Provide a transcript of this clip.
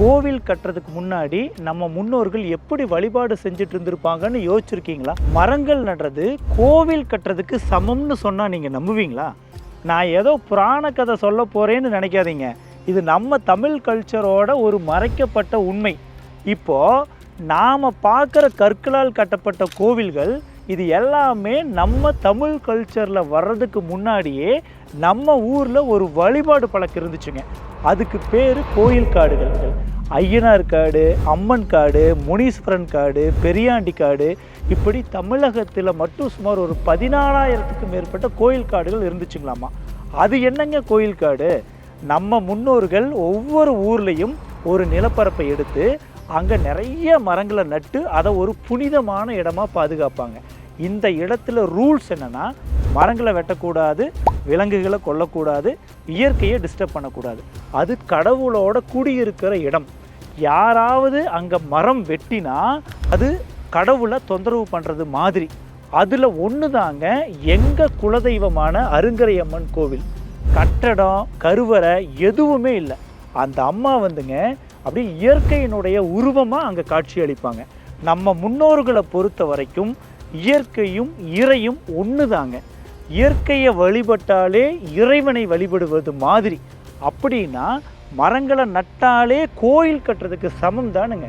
கோவில் கட்டுறதுக்கு முன்னாடி நம்ம முன்னோர்கள் எப்படி வழிபாடு செஞ்சுட்டு இருந்திருப்பாங்கன்னு யோசிச்சிருக்கீங்களா? மரங்கள் நடுறது கோவில் கட்டுறதுக்கு சமம்னு சொன்னால் நீங்கள் நம்புவீங்களா? நான் ஏதோ புராண கதை சொல்ல போகிறேன்னு நினைக்காதீங்க. இது நம்ம தமிழ் கல்ச்சரோட ஒரு மறைக்கப்பட்ட உண்மை. இப்போது நாம் பார்க்குற கற்களால் கட்டப்பட்ட கோவில்கள் இது எல்லாமே நம்ம தமிழ் கல்ச்சரில் வர்றதுக்கு முன்னாடியே நம்ம ஊரில் ஒரு வழிபாடு பழக்கம் இருந்துச்சுங்க. அதுக்கு பேர் கோயில் காடுகள். ஐயனார் காடு அம்மன் காடு முனீஸ்வரன் காடு பெரியாண்டி காடு. இப்படி தமிழகத்தில் மட்டும் சுமார் ஒரு பதினாலாயிரத்துக்கும் மேற்பட்ட கோயில் காடுகள் இருந்துச்சுங்களாமா. அது என்னங்க கோயில் காடு? நம்ம முன்னோர்கள் ஒவ்வொரு ஊர்லேயும் ஒரு நிலப்பரப்பை எடுத்து அங்கே நிறைய மரங்களை நட்டு அதை ஒரு புனிதமான இடமாக பாதுகாப்பாங்க. இந்த இடத்துல ரூல்ஸ் என்னன்னா மரங்களை வெட்டக்கூடாது விலங்குகளை கொல்லக்கூடாது இயற்கையை டிஸ்டர்ப் பண்ணக்கூடாது. அது கடவுளோட குடியிருக்கிற இடம். யாராவது அங்கே மரம் வெட்டினா அது கடவுளை தொந்தரவு பண்ணுறது மாதிரி. அதில் ஒன்று தாங்க எங்கள் குலதெய்வமான அருங்கரையம்மன் கோவில். கட்டடம் கருவறை எதுவுமே இல்லை. அந்த அம்மா வந்துங்க அப்படியே இயற்கையினுடைய உருவமாக அங்கே காட்சி அளிப்பாங்க நம்ம முன்னோர்களை பொறுத்த வரைக்கும் இயற்கையும் இறையும் ஒன்று தாங்க இயற்கையை வழிபட்டாலே இறைவனை வழிபடுவது மாதிரி. அப்படின்னா மரங்களை நட்டாலே கோயில் கட்டுறதுக்கு சமம் தானுங்க.